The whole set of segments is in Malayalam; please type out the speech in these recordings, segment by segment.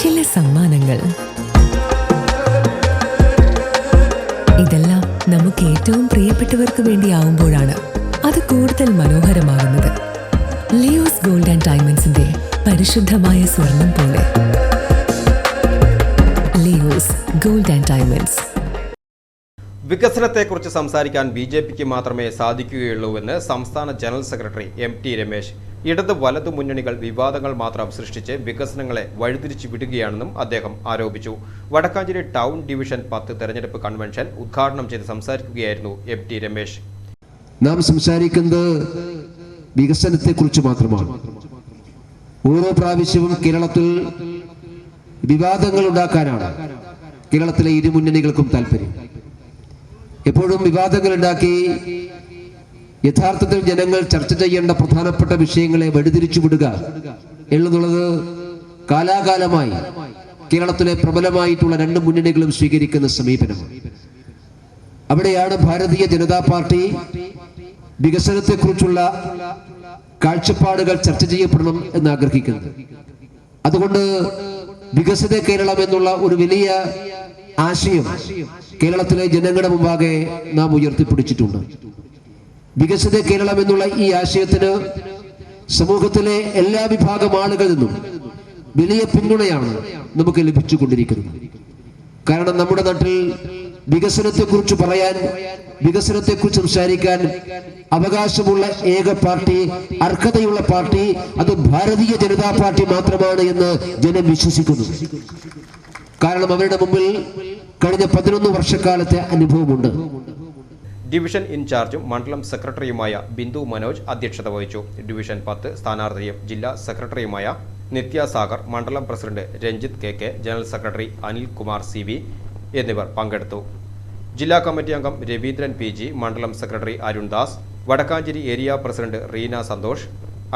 ചില സമ്മാനങ്ങൾ. ഇതെല്ലാം നമുക്ക് ഏറ്റവും പ്രിയപ്പെട്ടവർക്ക് വേണ്ടിയാവുമ്പോഴാണ് അത് കൂടുതൽ മനോഹരമാകുന്നത്. ലിയോസ് ഗോൾഡ് ആൻഡ് ഡയമണ്ട്സിന്റെ പരിശുദ്ധമായ സ്വർണം പോലെ. Leo's gold and diamonds. വികസനത്തെക്കുറിച്ച് സംസാരിക്കാൻ ബി ജെ പിക്ക് മാത്രമേ സാധിക്കുകയുള്ളൂവെന്ന് സംസ്ഥാന general secretary M T Ramesh ഇടത് വലത് മുന്നണികൾ വിവാദങ്ങൾ മാത്രം സൃഷ്ടിച്ച് വികസനങ്ങളെ വഴിതിരിച്ചു വിടുകയാണെന്നും അദ്ദേഹം ആരോപിച്ചു. വടക്കാഞ്ചേരി ടൗൺ ഡിവിഷൻ പത്ത് തെരഞ്ഞെടുപ്പ് കൺവെൻഷൻ ഉദ്ഘാടനം ചെയ്ത് സംസാരിക്കുകയായിരുന്നു എം ടി രമേശ്. നാം സംസാരിക്കുന്നത് വികസനത്തെക്കുറിച്ച് മാത്രമാണ്. ഓരോ പ്രാവശ്യവും കേരളത്തിൽ വിവാദങ്ങൾ ഉണ്ടാക്കാനാണ് കേരളത്തിലെ ഇരുമുന്നണികൾക്കും താല്പര്യം. എപ്പോഴും വിവാദങ്ങൾ ഉണ്ടാക്കി യഥാർത്ഥത്തിൽ ജനങ്ങൾ ചർച്ച ചെയ്യേണ്ട പ്രധാനപ്പെട്ട വിഷയങ്ങളെ വഴിതിരിച്ചു വിടുക എന്നുള്ളത് കാലാകാലമായി കേരളത്തിലെ പ്രബലമായിട്ടുള്ള രണ്ട് മുന്നണികളും സ്വീകരിക്കുന്ന സമീപനമാണ്. അവിടെയാണ് ഭാരതീയ ജനതാ പാർട്ടി വികസനത്തെക്കുറിച്ചുള്ള കാഴ്ചപ്പാടുകൾ ചർച്ച ചെയ്യപ്പെടണം എന്ന് ആഗ്രഹിക്കുന്നത് അതുകൊണ്ട് വികസിത കേരളം എന്നുള്ള ഒരു വലിയ ആശയം കേരളത്തിലെ ജനങ്ങളുടെ മുമ്പാകെ നാം ഉയർത്തിപ്പിടിച്ചിട്ടുണ്ട്. വികസിത കേരളം എന്നുള്ള ഈ ആശയത്തിന് സമൂഹത്തിലെ എല്ലാ വിഭാഗം ആളുകളിൽ നിന്നും വലിയ പിന്തുണയാണ് നമുക്ക് ലഭിച്ചുകൊണ്ടിരിക്കുന്നത്. കാരണം നമ്മുടെ നാട്ടിൽ വികസനത്തെക്കുറിച്ച് പറയാൻ വികസനത്തെക്കുറിച്ച് സംസാരിക്കാൻ അവകാശമുള്ള ഏക പാർട്ടി അർഹതയുള്ള പാർട്ടി അത് ഭാരതീയ ജനതാ പാർട്ടി മാത്രമാണ് എന്ന് ജനം വിശ്വസിക്കുന്നു. കാരണം അവരുടെ മുമ്പിൽ കഴിഞ്ഞ പതിനൊന്ന് വർഷക്കാലത്തെ അനുഭവമുണ്ട്. ഡിവിഷൻ ഇൻചാർജും മണ്ഡലം സെക്രട്ടറിയുമായ ബിന്ദു മനോജ് അധ്യക്ഷത വഹിച്ചു. ഡിവിഷൻ പത്ത് സ്ഥാനാർത്ഥിയും ജില്ലാ സെക്രട്ടറിയുമായ നിത്യാസാഗർ മണ്ഡലം president Ranjith K K general secretary Anilkumar C V എന്നിവർ പങ്കെടുത്തു. ജില്ലാ കമ്മിറ്റി അംഗം രവീന്ദ്രൻ പി ജി മണ്ഡലം secretary Arundas Vadakkanchery area president Reena Santhosh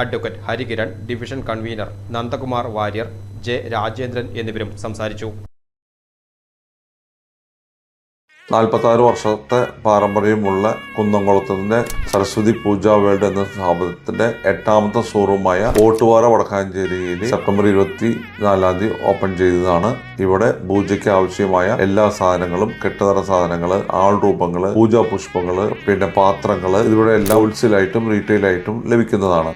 advocate Harikiran division convener Nandakumar Warrier J Rajendran എന്നിവരും സംസാരിച്ചു. നാൽപ്പത്തി ആറ് വർഷത്തെ പാരമ്പര്യമുള്ള കുന്നംകുളത്തിന്റെ സരസ്വതി പൂജ വേൾഡ് എന്ന സ്ഥാപനത്തിന്റെ എട്ടാമത്തെ ഷോറൂമായ ഓട്ടുവാര വടക്കാഞ്ചേരിയിൽ സെപ്റ്റംബർ ഇരുപത്തി നാലാം തീയതി ഓപ്പൺ ചെയ്തതാണ്. ഇവിടെ പൂജയ്ക്ക് ആവശ്യമായ എല്ലാ സാധനങ്ങളും കെട്ടുതറ സാധനങ്ങൾ ആൾ രൂപങ്ങൾ പൂജാ പുഷ്പങ്ങൾ പിന്നെ പാത്രങ്ങൾ ഇവിടെ എല്ലാം റീറ്റെയിൽ ആയിട്ടും ലഭിക്കുന്നതാണ്.